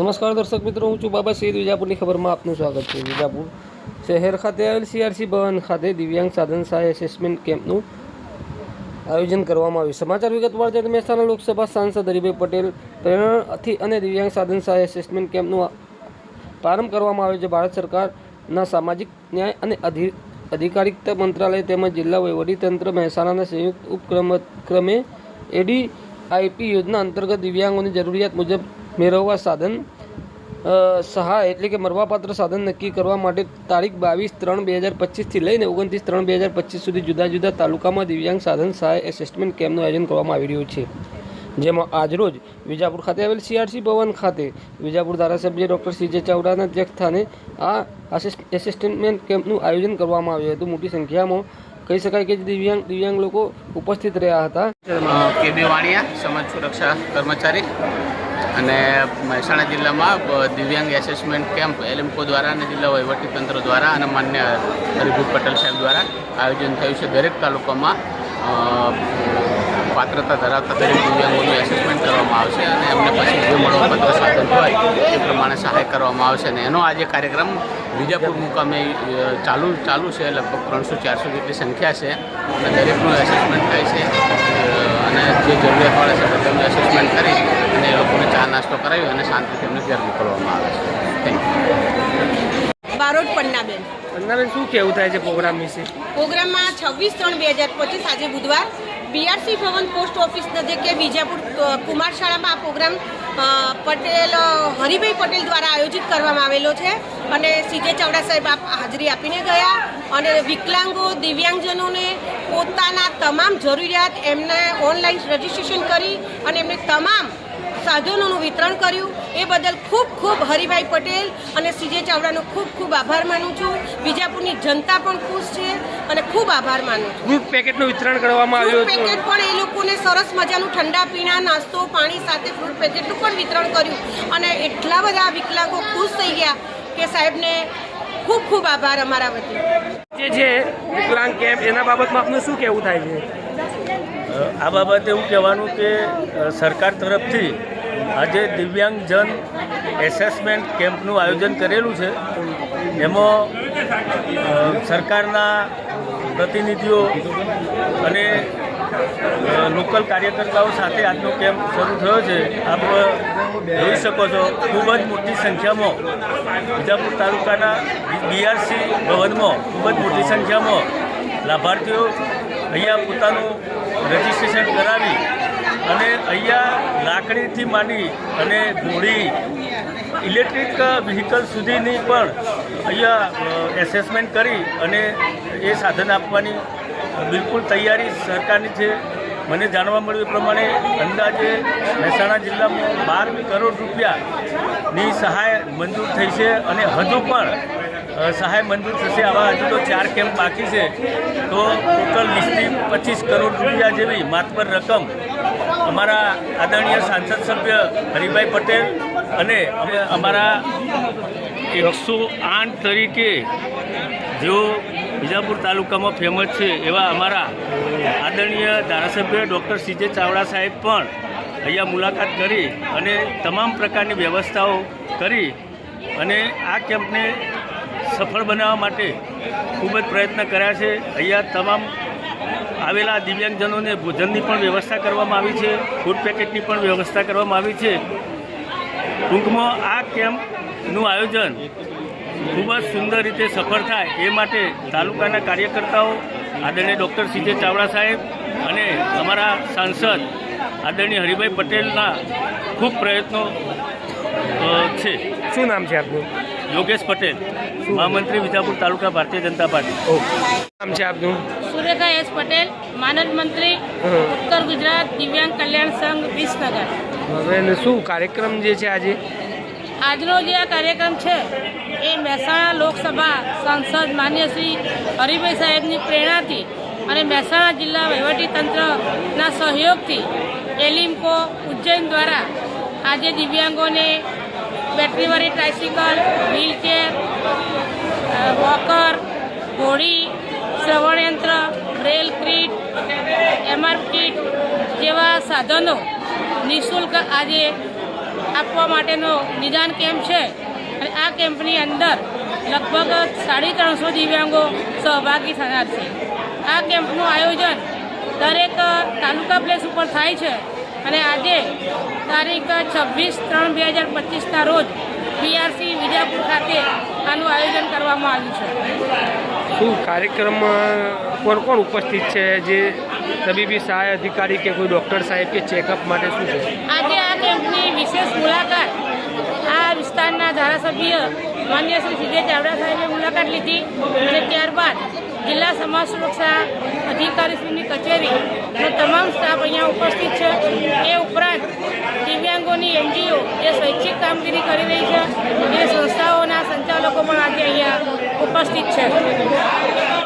નમસ્કાર દર્શક મિત્રો, હું છું બાબા સૈદ વિજાપુરની ખબરમાં આપનું સ્વાગત છે. વિજાપુર શહેર ખાતે આવેલ સીઆરસી ભવન ખાતે દિવ્યાંગ સાધન સહાય એસેસમેન્ટ કેમ્પનું આયોજન કરવામાં આવ્યું. સમાચાર વિગતવાર છે મહેસાણા લોકસભા સાંસદ હરિભાઈ પટેલ, પ્રેરણાથી અને દિવ્યાંગ સાધન સહાય એસેસમેન્ટ કેમ્પનું પ્રારંભ કરવામાં આવ્યો છે. ભારત સરકારના સામાજિક ન્યાય અને અધિ અધિકારિકતા મંત્રાલય તેમજ જિલ્લા વહીવટીતંત્ર મહેસાણાના સંયુક્ત ઉપક્રમ ક્રમે એડીઆઈપી યોજના અંતર્ગત દિવ્યાંગોની જરૂરિયાત મુજબ મેળવવા સાધન સહાય એટલે કે મરવાપાત્ર સાધન નક્કી કરવા માટે તારીખ બાવીસ ત્રણ બે હજાર પચીસથી લઈને ઓગણત્રીસ ત્રણ બે હજાર પચીસ સુધી જુદા જુદા તાલુકામાં દિવ્યાંગ સાધન સહાય એસેસમેન્ટ કેમ્પનું આયોજન કરવામાં આવી રહ્યું છે. જેમાં આજરોજ વિજાપુર ખાતે આવેલ સીઆરસી ભવન ખાતે વિજાપુર ધારાસભ્ય ડૉક્ટર સીજે ચાવડાના અધ્યક્ષસ્થાને આ એસેસમેન્ટ કેમ્પનું આયોજન કરવામાં આવ્યું હતું. મોટી સંખ્યામાં કહી શકાય કે દિવ્યાંગ દિવ્યાંગ લોકો ઉપસ્થિત રહ્યા હતા. કેબી વાણિયા સમાજ સુરક્ષા કર્મચારી. અને મહેસાણા જિલ્લામાં દિવ્યાંગ એસેસમેન્ટ કેમ્પ એલએમકો દ્વારા અને જિલ્લા વહીવટીતંત્ર દ્વારા અને માન્ય હરિભૂત પટેલ સાહેબ દ્વારા આયોજન થયું છે. દરેક તાલુકામાં પાત્રતા ધરાવતા દરેક દિવ્યાંગોનું એસેસમેન્ટ કરવામાં આવશે અને એમને પછી જે મળવાપત્ર સાધન હોય એ પ્રમાણે સહાય કરવામાં આવશે. અને એનો આજે કાર્યક્રમ વિજાપુર મુકામે ચાલુ ચાલુ છે. લગભગ ત્રણસો, ચારસો જેટલી સંખ્યા છે. અને દરેકનું એસેસમેન્ટ થાય છે. અને જે જરૂરિયાતવાળા છે, બધાનું એસેસમેન્ટ કરી અને એ લોકોને ચા નાસ્તો કરાવી અને શાંતિથી એમને ઘેર મોકલવામાં આવે છે. Thank you Barot Pannaben. શું કેવું થાય છે પ્રોગ્રામ વિશે? પ્રોગ્રામમાં છવ્વીસ ત્રણ બે હજાર પચીસ આજે બુધવાર બીઆરસી ભવન પોસ્ટ ઓફિસ નજીકે વિજાપુર કુમાર શાળામાં આ પ્રોગ્રામ પટેલ હરિભાઈ પટેલ દ્વારા આયોજિત કરવામાં આવેલો છે. અને સીજે ચાવડા સાહેબ આપ હાજરી આપીને ગયા અને વિકલાંગો દિવ્યાંગજનોને પોતાના તમામ જરૂરિયાત એમને ઓનલાઈન રજીસ્ટ્રેશન કરી અને એમને તમામ સાધનોનું વિતરણ કર્યું. એ બદલ ખૂબ ખૂબ હરિભાઈ પટેલ અને સીજે ચાવડાનો ખૂબ ખૂબ આભાર માનું છું. વિજાપુરની જનતા પણ ખુશ છે અને ખૂબ આભાર માનું છું. ફ્રૂટ પેકેટનું વિતરણ કરવામાં આવ્યું પેકેટ પણ એ લોકોને સરસ મજાનું ઠંડા પીણા નાસ્તો પાણી સાથે ફ્રૂટ પેકેટનું પણ વિતરણ કર્યું. અને એટલા બધા વિકલાંગો ખુશ થઈ ગયા કે સાહેબને ખૂબ ખૂબ આભાર અમારા વતી. જે છે વિકલાંગ કેમ્પ એના બાબતમાં આપનું શું કહેવું થાય છે? આ બાબતે એવું કહેવાનું કે સરકાર તરફથી આજે દિવ્યાંગજન એસેસમેન્ટ કેમ્પનું આયોજન કરેલું છે. એમાં સરકારના પ્રતિનિધિઓ અને લોકલ કાર્યકર્તાઓ સાથે આજનો કેમ્પ શરૂ થયો છે. આપ જોઈ શકો છો, ખૂબ જ મોટી સંખ્યામાં વિજાપુર તાલુકાના બીઆરસી ભવનમાં ખૂબ જ મોટી સંખ્યામાં લાભાર્થીઓ અહીંયા પોતાનું રજિસ્ટ્રેશન કરાવી અને અહીંયા લાકડીથી માંડી અને ઘોડી ઇલેક્ટ્રિક વ્હીકલ સુધીની પણ અહીંયા એસેસમેન્ટ કરી અને એ સાધન આપવાની બિલકુલ તૈયારી સરકારની છે. મને જાણવા મળ્યું એ પ્રમાણે અંદાજે મહેસાણા જિલ્લામાં બાર કરોડ રૂપિયાની સહાય મંજૂર થઈ છે અને હજુ પણ સહાય મંજૂર થશે. આવા હજુ તો ચાર કેમ્પ બાકી છે. તો ટોટલ વીસથી પચીસ કરોડ રૂપિયા જેવી માતબર રકમ અમારા આદરણીય સાંસદ સભ્ય હરિભાઈ પટેલ અને અમારા એકસો આઠ તરીકે જેઓ વિજાપુર તાલુકામાં ફેમસ છે એવા અમારા આદરણીય ધારાસભ્ય ડૉક્ટર સીજે ચાવડા સાહેબ પણ અહીંયા મુલાકાત કરી અને તમામ પ્રકારની વ્યવસ્થાઓ કરી અને આ કેમ્પને સફળ બનાવવા માટે ખૂબ જ પ્રયત્ન કર્યા છે. અહીંયા તમામ આવેલા દિવ્યાંગજનોને ભોજનની પણ વ્યવસ્થા કરવામાં આવી છે. ફૂડ પેકેટની પણ વ્યવસ્થા કરવામાં આવી છે. ટૂંકમાં આ કેમ્પનું આયોજન ખૂબ જ સુંદર રીતે સફળ થાય એ માટે તાલુકાના કાર્યકર્તાઓ, આદરણીય ડૉક્ટર સીજે ચાવડા સાહેબ અને અમારા સાંસદ આદરણીય હરિભાઈ પટેલના ખૂબ પ્રયત્નો છે. શું નામ છે આપનું? યોગેશ પટેલ મહામંત્રી વિજાપુર તાલુકા ભારતીય જનતા પાર્ટી. નામ છે આપનું? સુરેખા એસ પટેલ માનદ મંત્રી ઉત્તર ગુજરાત દિવ્યાંગ કલ્યાણ સંઘ વિસનગર. હવે શું કાર્યક્રમ જે છે આજે? આજનો જે આ કાર્યક્રમ છે એ મહેસાણા લોકસભા સાંસદ માન્ય શ્રી હરિભાઈ સાહેબની પ્રેરણાથી અને મહેસાણા જિલ્લા વહીવટીતંત્રના સહયોગથી એલિમ્કો ઉજ્જૈન દ્વારા આજે દિવ્યાંગોને બેટરીવાળી ટ્રાયસિકલ વ્હીલચેર વોકર ઘોડી, શ્રવણયંત્ર, બ્રેલ ક્રીટ, એમઆર કીટ જેવા સાધનો નિઃશુલ્ક આજે આપવા માટેનો નિદાન કેમ્પ છે. અને આ કેમ્પની અંદર લગભગ સાડી ત્રણસો દિવ્યાંગો સહભાગી થનાર છે. આ કેમ્પનું આયોજન દરેક તાલુકા પ્લેસ ઉપર થાય છે. અને આજે તારીખ છવ્વીસ ત્રણ બે હજાર પચીસના રોજ બીઆરસી વિજાપુર ખાતે આનું આયોજન કરવામાં આવ્યું છે. શું કાર્યક્રમમાં કોણ કોણ ઉપસ્થિત છે? જે તબીબી સહાય અધિકારી કે કોઈ ડૉક્ટર સાહેબ કે ચેકઅપ માટે શું છે? આજે આ કેમ્પની વિશેષ મુલાકાત વિસ્તારના ધારાસભ્ય માન્ય શ્રી સીધે ચાવડા સાહેબે મુલાકાત લીધી અને ત્યારબાદ જિલ્લા સમાજ સુરક્ષા અધિકારીશ્રીની કચેરી અને તમામ સ્ટાફ અહીંયા ઉપસ્થિત છે. એ ઉપરાંત દિવ્યાંગોની એનજીઓ જે સ્વૈચ્છિક કામગીરી કરી રહી છે. એ સંસ્થાઓના સંચાલકો પણ આજે અહીંયા ઉપસ્થિત છે.